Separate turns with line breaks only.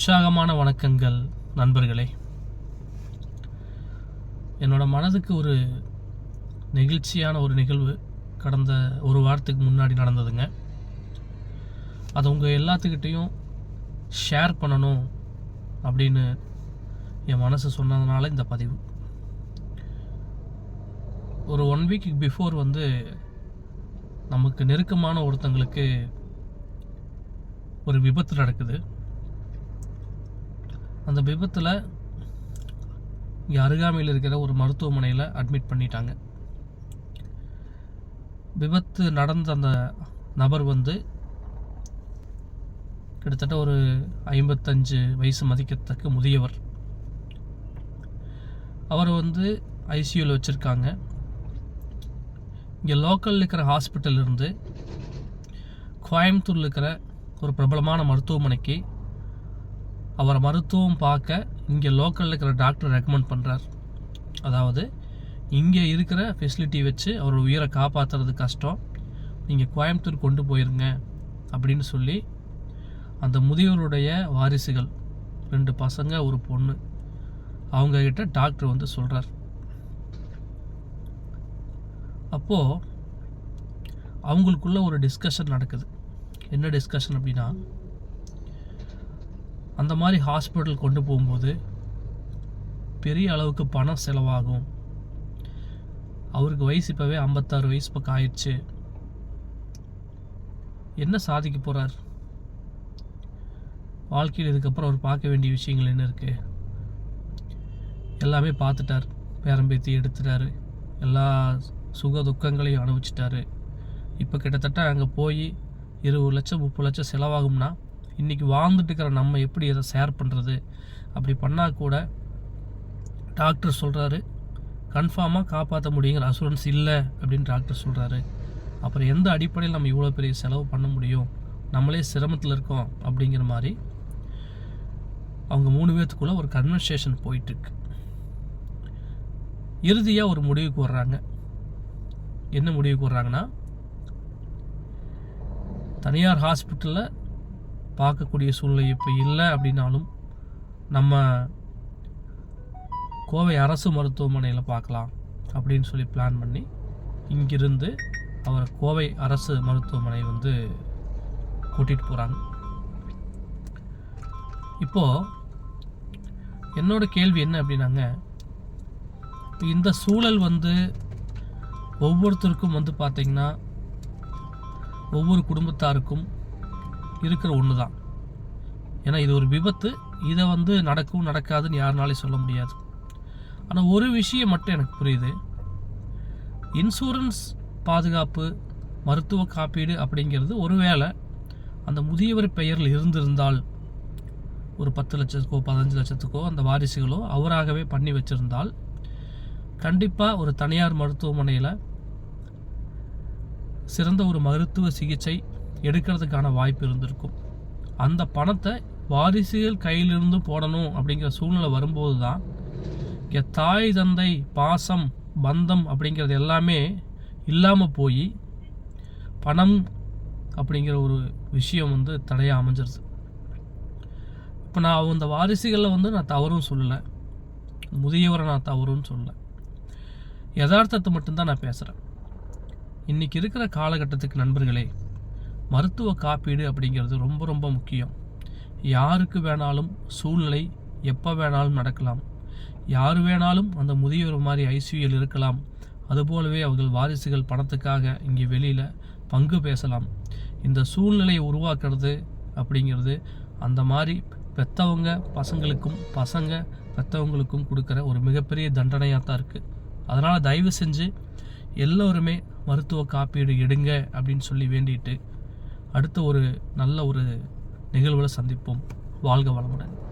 உற்சாகமான வணக்கங்கள் நண்பர்களே. என்னோட மனதுக்கு ஒரு நெகிழ்ச்சியான ஒரு நிகழ்வு கடந்த ஒரு வாரத்துக்கு முன்னாடி நடந்ததுங்க. அதை உங்கள் எல்லாத்துக்கிட்டேயும் ஷேர் பண்ணணும் அப்படின்னு என் மனசு சொன்னதுனால இந்த பதிவு. ஒரு ஒன் வீக்கு பிஃபோர் வந்து நமக்கு நெருக்கமான ஒருத்தங்களுக்கு ஒரு விபத்து நடக்குது. அந்த விபத்தில் இங்கே அருகாமையில் இருக்கிற ஒரு மருத்துவமனையில் அட்மிட் பண்ணிட்டாங்க. விபத்து நடந்த அந்த நபர் வந்து கிட்டத்தட்ட ஒரு ஐம்பத்தஞ்சு வயசு மதிக்கத்தக்க முதியவர். அவர் வந்து ஐசியூவில் வச்சுருக்காங்க. இங்கே லோக்கலில் இருக்கிற ஹாஸ்பிட்டல் இருந்து கோயம்புத்தூரில் இருக்கிற ஒரு பிரபலமான மருத்துவமனைக்கு அவரை மருத்துவம் பார்க்க இங்கே லோக்கலில் இருக்கிற டாக்டர் ரெக்கமெண்ட் பண்ணுறார் அதாவது இங்கே இருக்கிற ஃபெசிலிட்டி வச்சு அவர் உயிரை காப்பாற்றுறது கஷ்டம். நீங்கள் கோயம்புத்தூர் கொண்டு போயிருங்க அப்படின்னு சொல்லி அந்த முதியோருடைய வாரிசுகள் ரெண்டு பசங்க ஒரு பொண்ணு அவங்கக்கிட்ட டாக்டர் வந்து சொல்கிறார் அப்போது அவங்களுக்குள்ள ஒரு டிஸ்கஷன் நடக்குது. என்ன டிஸ்கஷன் அப்படின்னா அந்த மாதிரி ஹாஸ்பிட்டல் கொண்டு போகும்போது பெரிய அளவுக்கு பணம் செலவாகும். அவருக்கு வயசு இப்போவே ஐம்பத்தாறு வயசு பக்கம் ஆயிடுச்சு. என்ன சாதிக்க போகிறார் வாழ்க்கையில் இதுக்கப்புறம் அவர் பார்க்க வேண்டிய விஷயங்கள் என்ன இருக்குது எல்லாமே பார்த்துட்டார். பேரம்பேத்தி எடுத்துட்டாரு. எல்லா சுக துக்கங்களையும் அனுபவிச்சிட்டாரு. இப்போ கிட்டத்தட்ட அங்கே போய் இருபது லட்சம் முப்பது லட்சம் செலவாகும்னா இன்றைக்கி வாழ்ந்துட்டு இருக்கிற நம்ம எப்படி இதை ஷேர் பண்ணுறது அப்படி பண்ணால் கூட டாக்டர் சொல்கிறாரு கன்ஃபார்மாக காப்பாற்ற முடியுங்கிற அசூரன்ஸ் இல்லை அப்படின்னு டாக்டர் சொல்கிறாரு அப்புறம் எந்த அடிப்படையில் நம்ம இவ்வளோ பெரிய செலவு பண்ண முடியும்? நம்மளே சிரமத்தில் இருக்கோம் அப்படிங்கிற மாதிரி அவங்க மூணு பேர்த்துக்குள்ளே ஒரு கன்வர்சேஷன் போயிட்டுருக்கு இறுதியாக ஒரு முடிவுக்கு வர்றாங்க. என்ன முடிவுக்கு வர்றாங்கன்னா தனியார் ஹாஸ்பிட்டலில் பார்க்கக்கூடிய சூழ்நிலை இப்போ இல்லை அப்படின்னாலும் நம்ம கோவை அரசு மருத்துவமனையில் பார்க்கலாம் அப்படின்னு சொல்லி பிளான் பண்ணி இங்கிருந்து அவரை கோவை அரசு மருத்துவமனை வந்து கூட்டிகிட்டு போகிறாங்க இப்போது என்னோட கேள்வி என்ன அப்படின்னாங்க இந்த சூழல் வந்து ஒவ்வொருத்தருக்கும் வந்து பார்த்திங்கன்னா ஒவ்வொரு குடும்பத்தாருக்கும் இருக்கிற ஒன்று தான் ஏன்னா இது ஒரு விபத்து. இதை வந்து நடக்கும் நடக்காதுன்னு யாருனாலையும் சொல்ல முடியாது. ஆனால் ஒரு விஷயம் மட்டும் எனக்கு புரியுது. இன்சூரன்ஸ் பாதுகாப்பு மருத்துவ காப்பீடு அப்படிங்கிறது ஒருவேளை அந்த முதியவர் பெயரில் இருந்திருந்தால் ஒரு பத்து லட்சத்துக்கோ பதினஞ்சு லட்சத்துக்கோ அந்த வாரிசுகளோ அவராகவே பண்ணி வச்சுருந்தால் கண்டிப்பாக ஒரு தனியார் மருத்துவமனையில் சிறந்த ஒரு மருத்துவ சிகிச்சை எடுக்கிறதுக்கான வாய்ப்பு இருந்திருக்கும். அந்த பணத்தை வாரிசுகள் கையிலிருந்து போடணும் அப்படிங்கிற சூழ்நிலை வரும்போது தான் இங்கே தாய் தந்தை பாசம் பந்தம் அப்படிங்கிறது எல்லாமே இல்லாமல் போய் பணம் அப்படிங்கிற ஒரு விஷயம் வந்து தடையாக அமைஞ்சிருது. இப்போ நான் அந்த வாரிசுகளில் வந்து நான் தவறும் சொல்லலை. முதியவரை நான் தவறும் சொல்லலை. யதார்த்தத்தை மட்டும்தான் நான் பேசுகிறேன் இன்றைக்கி இருக்கிற காலகட்டத்துக்கு நண்பர்களே மருத்துவ காப்பீடு அப்படிங்கிறது ரொம்ப ரொம்ப முக்கியம். யாருக்கு வேணாலும் சூழ்நிலை எப்போ வேணாலும் நடக்கலாம். யார் வேணாலும் அந்த முதியோர் மாதிரி ஐசியூவில் இருக்கலாம். அதுபோலவே அவர்கள் வாரிசுகள் பணத்துக்காக இங்கே வெளியில் பங்கு பேசலாம். இந்த சூழ்நிலையை உருவாக்குறது அப்படிங்கிறது அந்த மாதிரி பெற்றவங்க பசங்களுக்கும் பசங்க பெற்றவங்களுக்கும் கொடுக்குற ஒரு மிகப்பெரிய தண்டனையாக தான் இருக்குது அதனால் தயவு செஞ்சு எல்லோருமே மருத்துவ காப்பீடு எடுங்க அப்படின்னு சொல்லி வேண்டிட்டு அடுத்த ஒரு நல்ல ஒரு நிகழ்வில் சந்திப்போம். வாழ்க வளமுடன்.